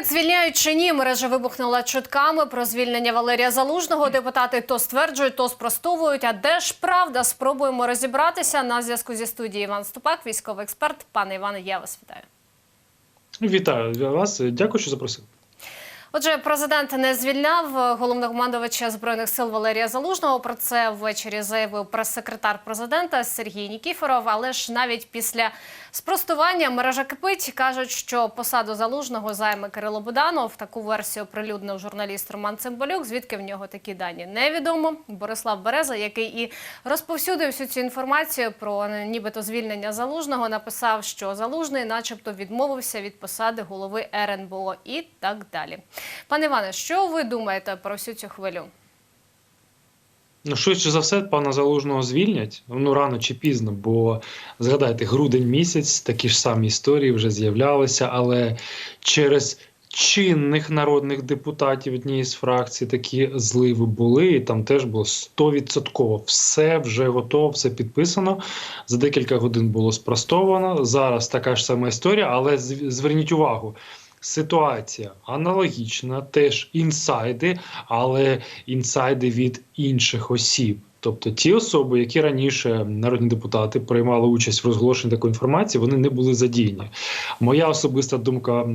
Так звільняють чи ні, мережа вибухнула чутками про звільнення Валерія Залужного. Депутати то стверджують, то спростовують. А де ж правда? Спробуємо розібратися. На зв'язку зі студією Іван Ступак, військовий експерт. Пане Іване, я вас вітаю. Вітаю вас. Дякую, що запросили. Отже, президент не звільняв головнокомандувача збройних сил Валерія Залужного. Про це ввечері заявив прес-секретар президента Сергій Нікіфоров. Але ж навіть після спростування мережа кипить кажуть, що посаду залужного займе Кирило Буданов. Таку версію прилюднив журналіст Роман Цимбалюк. Звідки в нього такі дані невідомо. Борислав Береза, який і розповсюдив всю цю інформацію про нібито звільнення залужного, написав, що залужний, начебто, відмовився від посади голови РНБО і так далі. Пане Іване, що ви думаєте про всю цю хвилю? Ну, швидше за все, пана залужного звільнять ну рано чи пізно, бо згадайте, грудень місяць такі ж самі історії вже з'являлися, але через чинних народних депутатів однієї з фракцій такі зливи були, і там теж було 100% все вже готово, все підписано. За декілька годин було спростовано. Зараз така ж сама історія, але зверніть увагу. Ситуація аналогічна, теж інсайди, але інсайди від інших осіб. Тобто ті особи, які раніше народні депутати приймали участь в розголошенні такої інформації, вони не були задіяні. Моя особиста думка е,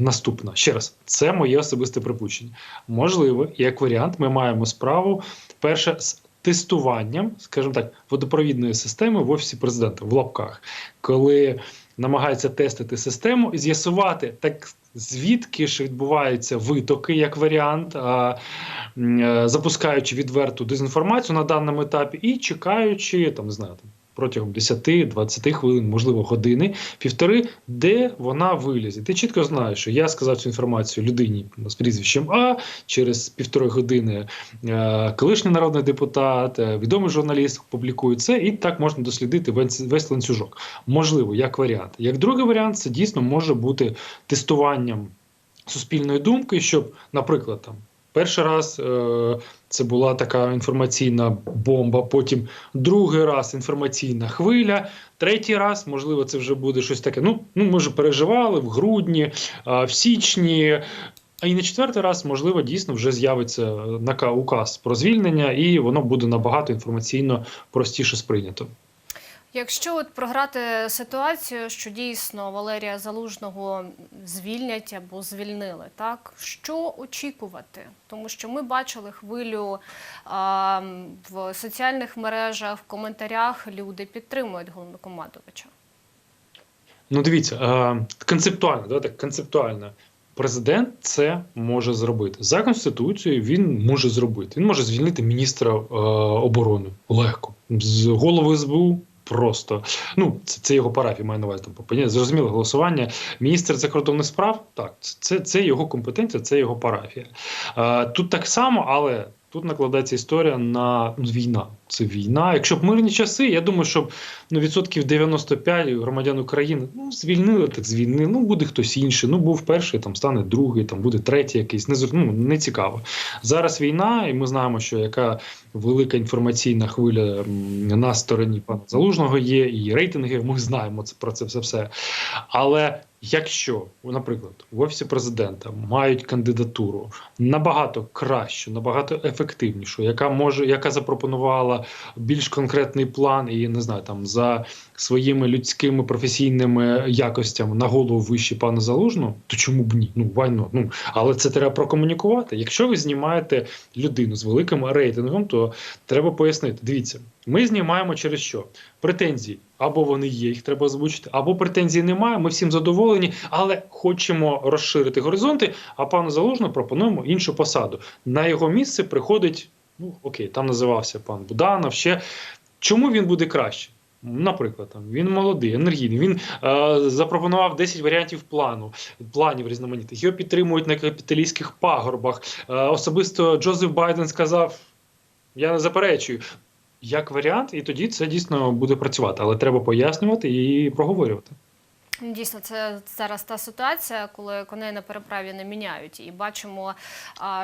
наступна. Ще раз, це моє особисте припущення. Можливо, як варіант, ми маємо справу перше з тестуванням, скажімо так, водопровідної системи в офісі президента в лапках, коли намагаються тестити систему і з'ясувати так. Звідки ж відбуваються витоки як варіант, е, запускаючи відверту дезінформацію на даному етапі і чекаючи там, не знаю, протягом 10-20 хвилин, можливо, години, півтори, де вона вилізе. Ти чітко знаєш, що я сказав цю інформацію людині з прізвищем А через півтори години е, колишній народний депутат, е, відомий журналіст публікує це, і так можна дослідити весь, весь ланцюжок. Можливо, як варіант. Як другий варіант, це дійсно може бути тестуванням суспільної думки, щоб, наприклад, там. Перший раз е, це була така інформаційна бомба, потім другий раз інформаційна хвиля, третій раз, можливо, це вже буде щось таке. Ну, ну ми вже переживали в грудні, е, в січні. А і на четвертий раз, можливо, дійсно вже з'явиться нака указ про звільнення, і воно буде набагато інформаційно простіше сприйнято. Якщо от програти ситуацію, що дійсно Валерія Залужного звільнять або звільнили, так що очікувати? Тому що ми бачили хвилю а, в соціальних мережах, в коментарях люди підтримують головнокомандувача. Ну, дивіться, концептуально, да, так, концептуально. Президент це може зробити за конституцією. Він може зробити. Він може звільнити міністра е, оборони легко з голови СБУ. Просто ну це, це його парафія, має на увазі там. Зрозуміло голосування. Міністр закордонних справ так, це, це його компетенція, це його парафія. Е, тут так само, але тут накладається історія на ну, війна. Це війна. Якщо б мирні часи, я думаю, щоб ну, відсотків 95 громадян України ну, звільнили, так звільнили. Ну, буде хтось інший. Ну, був перший, там стане другий, там буде третій якийсь. Не, ну, не цікаво. Зараз війна, і ми знаємо, що яка велика інформаційна хвиля на стороні пана Залужного є, і рейтинги. Ми знаємо це про це все все. Але якщо, наприклад, в офісі президента мають кандидатуру набагато кращу, набагато ефективнішу, яка може, яка запропонувала більш конкретний план, і не знаю, там за своїми людськими професійними якостями на голову вище пана Залужного, то чому б ні? Ну not? Ну але це треба прокомунікувати. Якщо ви знімаєте людину з великим рейтингом, то треба пояснити. Дивіться, ми знімаємо через що претензії. Або вони є, їх треба озвучити, або претензій немає. Ми всім задоволені, але хочемо розширити горизонти. А пану Залужному пропонуємо іншу посаду. На його місце приходить. Ну окей, там називався пан Буданов. Ще чому він буде краще? Наприклад, там він молодий, енергійний. Він е, запропонував 10 варіантів плану, планів різноманітних. Його підтримують на капіталістських пагорбах. Е, особисто Джозеф Байден сказав: я не заперечую. Як варіант, і тоді це дійсно буде працювати, але треба пояснювати і проговорювати. Ну, Дійсно, це зараз та ситуація, коли коней на переправі не міняють, і бачимо,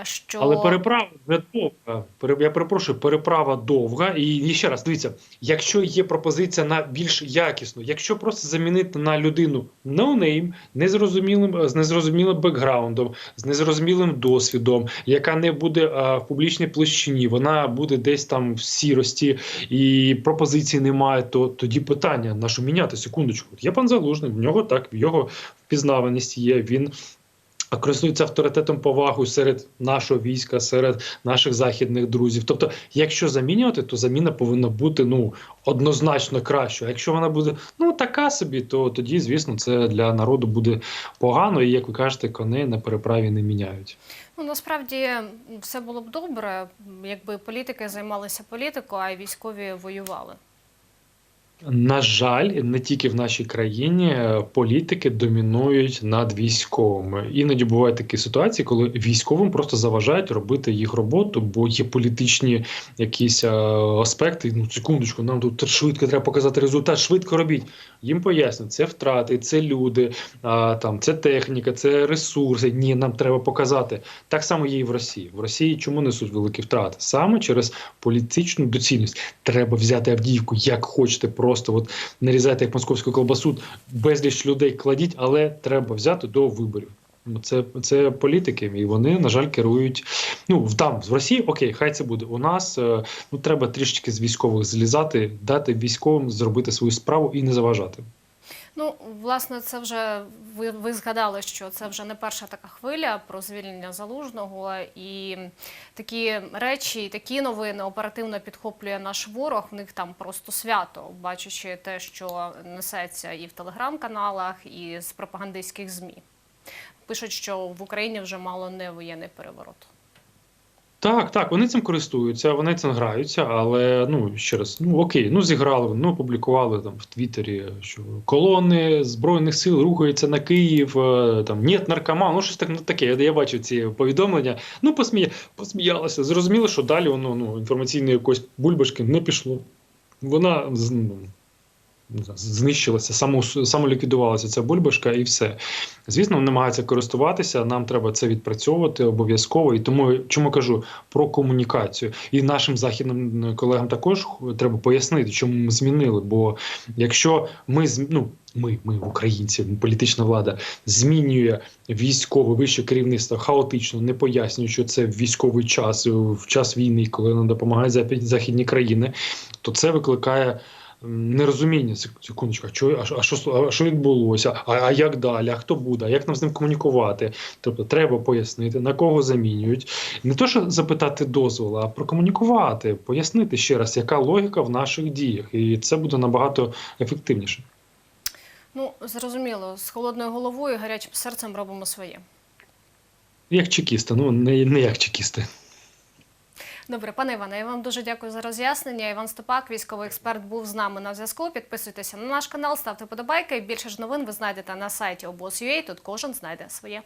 що Але переправа вже довга. Я перепрошую, переправа довга. І, ще раз дивіться, якщо є пропозиція на більш якісну, якщо просто замінити на людину ноунейм, незрозумілим з незрозумілим бекграундом, з незрозумілим досвідом, яка не буде в публічній площині, вона буде десь там в сірості, і пропозиції немає, то тоді питання: на що міняти? Секундочку, є пан Залужний, нього так, в його впізнаваність є. Він користується авторитетом повагою серед нашого війська, серед наших західних друзів. Тобто, якщо замінювати, то заміна повинна бути ну однозначно кращою. Якщо вона буде ну така собі, то тоді, звісно, це для народу буде погано. І як ви кажете, коней на переправі не міняють. ну насправді все було б добре, якби політики займалися політикою, а й військові воювали. На жаль, не тільки в нашій країні е, політики домінують над військовими. Іноді бувають такі ситуації, коли військовим просто заважають робити їх роботу, бо є політичні якісь е, аспекти. Ну, секундочку, нам тут швидко треба показати результат, швидко робіть. Їм пояснюють, це втрати, це люди, а, там це техніка, це ресурси. Ні, нам треба показати. Так само є і в Росії. В Росії чому несуть великі втрати? Саме через політичну доцільність. Треба взяти Авдіївку, як хочете, просто от нарізайте як московську колбасу, безліч людей кладіть, але треба взяти до виборів. Ну, Це, це політики, і вони, на жаль, керують. Ну там в Росії, окей, хай це буде. У нас е, ну треба трішечки з військових злізати, дати військовим зробити свою справу і не заважати. Ну, власне, це вже ви, ви згадали, що це вже не перша така хвиля про звільнення залужного, і такі речі, такі новини оперативно підхоплює наш ворог. В них там просто свято, бачачи те, що несеться і в телеграм-каналах, і з пропагандистських змі. Пишуть, що в Україні вже мало не воєнний переворот. Так, так, вони цим користуються, вони цим граються, але ну ще раз, ну окей, ну зіграли, ну опублікували там в Твіттері, що колони збройних сил рухаються на Київ, е, там нет наркоман, ну щось так ну, таке. Я, бачив ці повідомлення. Ну посмія, посміялися. Зрозуміло, що далі воно ну інформаційної якоїсь бульбашки не пішло. Вона з- ну, не знаю, знищилася, само, самоліквідувалася ця бульбашка, і все. Звісно, вони намагаються користуватися. Нам треба це відпрацьовувати обов'язково. І тому чому кажу про комунікацію. І нашим західним колегам також треба пояснити, чому ми змінили. Бо якщо ми ну, ми, ми, українці, політична влада, змінює військове вище керівництво хаотично, не пояснює, що це військовий час, в час війни, коли нам допомагають західні країни, то це викликає. Нерозуміння Сек- секундочку, що, а, що- а що, а що відбулося? А, а як далі? А хто буде? А як нам з ним комунікувати? Тобто треба пояснити, на кого замінюють. Не то, що запитати дозволу, а прокомунікувати, пояснити ще раз, яка логіка в наших діях, і це буде набагато ефективніше. Ну, зрозуміло, з холодною головою і гарячим серцем робимо своє. Як чекісти, ну не, не як чекісти. Добре, пане Іване, я вам дуже дякую за роз'яснення. Іван Степак, військовий експерт, був з нами на зв'язку. Підписуйтеся на наш канал, ставте подобайки. Більше ж новин ви знайдете на сайті обоз.ua. Тут кожен знайде своє.